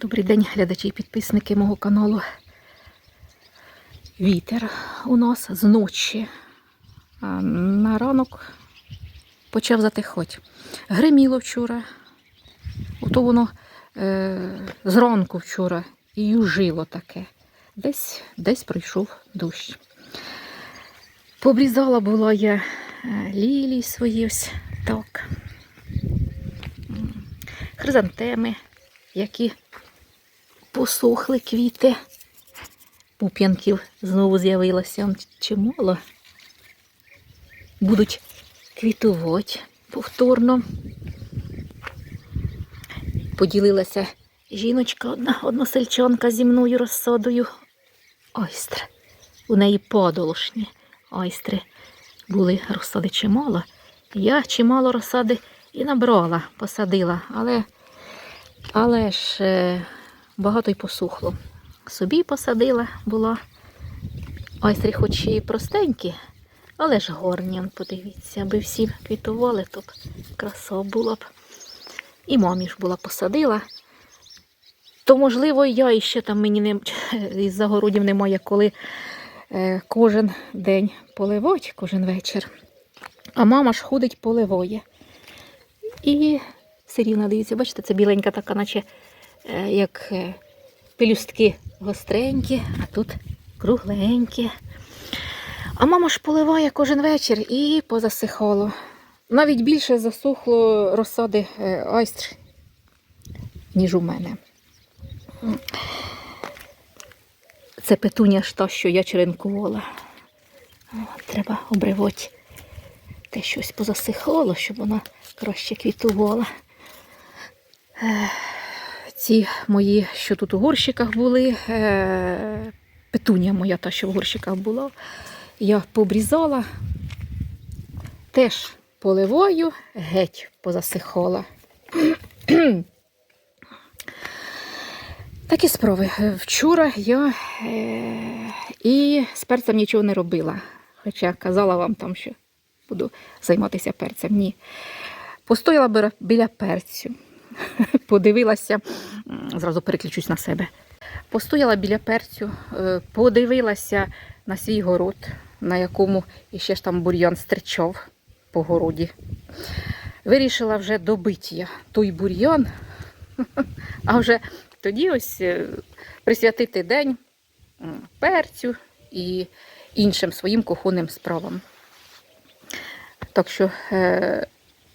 Добрий день, глядачі і підписники мого каналу. Вітер у нас з ночі. А на ранок почав затихати. Гриміло вчора. Ото воно е, зранку вчора і южило таке. Десь, десь прийшов дощ. Побрізала була я е, лілії свої ось так. Хризантеми, які посохли квіти. Пуп'янків знову з'явилося чимало. Будуть квітувати повторно. Поділилася жіночка, одна односельчанка зі мною розсадою. Ойстри. У неї подолошні ойстри були розсади чимало. Я чимало розсади і набрала, посадила, але, але ж е, багато й посухло. Собі посадила була. Ойстри хоч і простенькі, але ж горні, подивіться, аби всі квітували, то б краса була б. І мамі ж була посадила. То, можливо, я іще там мені не із загородів немає, коли е, кожен день поливать, кожен вечір. А мама ж ходить поливає. І все рівно дивіться, бачите, це біленька така, наче як е, пелюстки гостренькі, а тут кругленькі. А мама ж поливає кожен вечір і позасихало. Навіть більше засухло розсади е, айстр, ніж у мене. Це петуня ж та, що я черенкувала. Треба обривати те щось позасихало, щоб вона краще квітувала. Ці мої, що тут у горщиках були, е, петуня моя, та, що в горщиках була, я побрізала, теж поливаю, геть позасихала. Такі справи. Вчора я е, і з перцем нічого не робила. Хоча казала вам там, що буду займатися перцем. Ні. Постояла біля перцю, подивилася, зразу переключусь на себе. Постояла біля перцю, е, подивилася на свій город, на якому іще ж там бур'ян стричав по городі. Вирішила вже добити я той бур'ян, а вже тоді ось е, присвятити день перцю і іншим своїм кухонним справам. Так що е,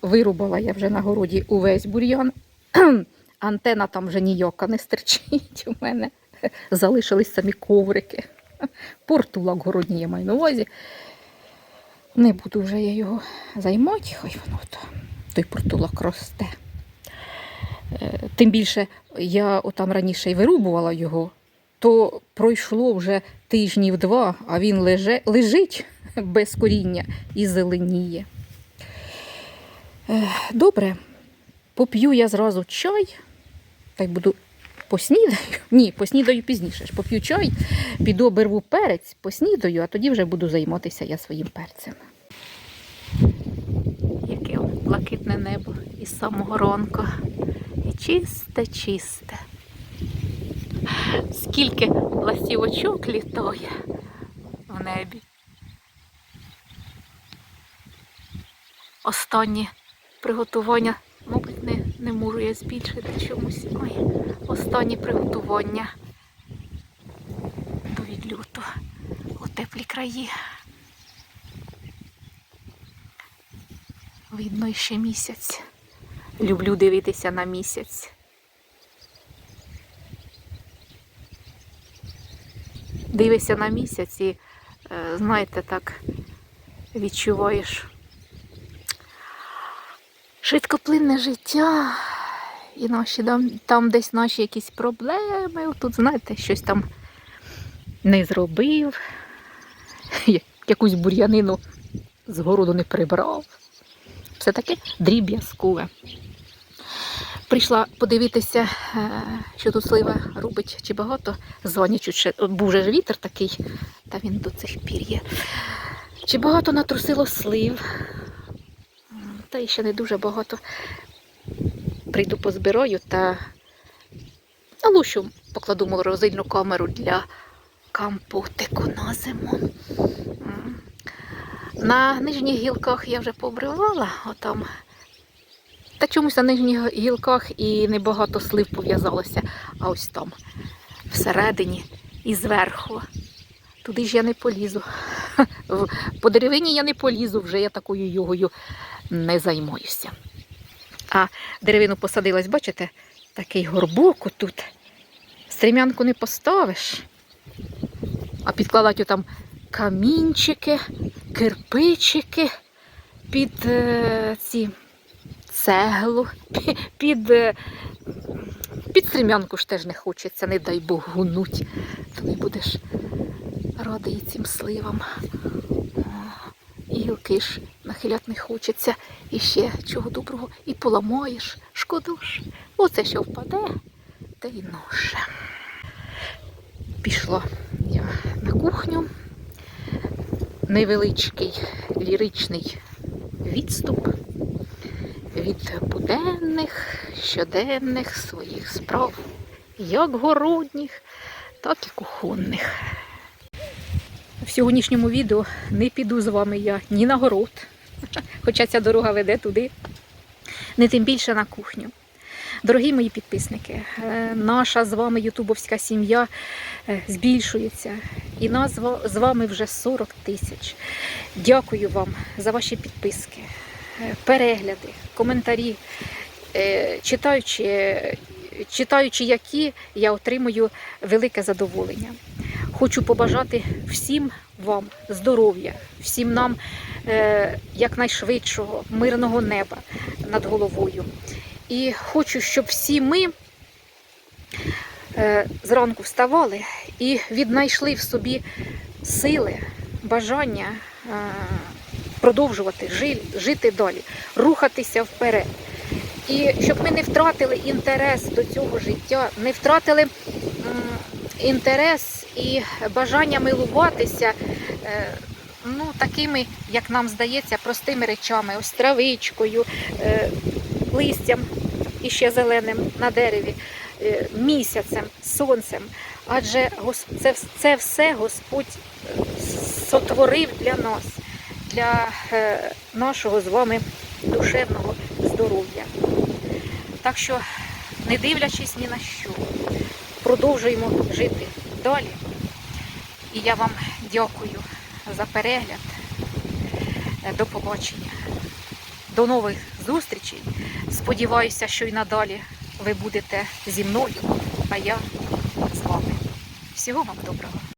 вирубала я вже на городі увесь бур'ян. Антена там вже ніяка не стерчить у мене. Залишились самі коврики. Портулак городній я маю на увазі. Не буду вже я його займати, хай воно то, той портулак росте. Е, Тим більше я отам раніше й вирубувала його, то пройшло вже тижнів два, а він леже, лежить без коріння і зеленіє. Добре, поп'ю я зразу чай, так буду поснідаю. Ні, поснідаю пізніше. Поп'ю чай, піду оберву перець, поснідаю, а тоді вже буду займатися я своїм перцем. Яке блакитне небо із самого ранку. І чисте, чисте. Скільки ластівочок літає в небі. Останні приготування, мабуть, не, не можу я збільшити чомусь. Ой, останні приготування до відлюту у теплі краї. Видно ще місяць. Люблю дивитися на місяць. Дивишся на місяць і, е, знаєте, так відчуваєш швидкоплинне життя. І наші там, там десь наші якісь проблеми. Тут, знаєте, щось там не зробив, якусь бур'янину з городу не прибрав. Все таке дріб'язкове. Прийшла подивитися, е, що тут слива робить, чи багато. Дзвонять, ще був же ж вітер такий, та він до цих пір є. Чи багато натрусило слив? І ще не дуже багато. Прийду позбираю та лущу покладу морозильну камеру для компотику на зиму. На нижніх гілках я вже пообривала, отам. Та чомусь на нижніх гілках і небагато слив пов'язалося, а ось там, всередині і зверху. Туди ж я не полізу. По деревині я не полізу, вже я такою йогою не займаюся. А деревину посадилась, бачите, такий горбок тут. Стрімянку не поставиш. А підкладати там камінчики, кирпичики під е, ці цеглу, під, е, під стрімянку ж теж не хочеться, не дай Бог гунуть. То будеш радий цим сливам. І гілки ж нахиляти не хочеться. І ще чого доброго, і поламаєш, шкода ж. Оце що впаде, та й ноше. Пішла я на кухню. Невеличкий ліричний відступ від буденних, щоденних своїх справ, як городніх, так і кухонних. В сьогоднішньому відео не піду з вами я ні на город, хоча ця дорога веде туди, не тим більше на кухню. Дорогі мої підписники, е, наша з вами ютубовська сім'я е, збільшується, і нас з вами вже 40 тисяч. Дякую вам за ваші підписки, е, перегляди, коментарі. Читаючи, читаючи які, я отримую велике задоволення. Хочу побажати всім вам здоров'я, всім нам е, якнайшвидшого, мирного неба над головою. І хочу, щоб всі ми е, зранку вставали і віднайшли в собі сили, бажання е, продовжувати жи- жити далі, рухатися вперед. І щоб ми не втратили інтерес до цього життя, не втратили інтерес і бажання милуватися е, ну, такими, як нам здається, простими речами, ось травичкою, е, листям і ще зеленим на дереві, е, місяцем, сонцем. Адже це, це все Господь сотворив для нас, для нашого з вами душевного здоров'я. Так що, не дивлячись ні на що, продовжуємо жити далі. І я вам дякую за перегляд. Е, До побачення. До нових зустрічей. Сподіваюся, що і надалі ви будете зі мною, а я з вами. Всього вам доброго.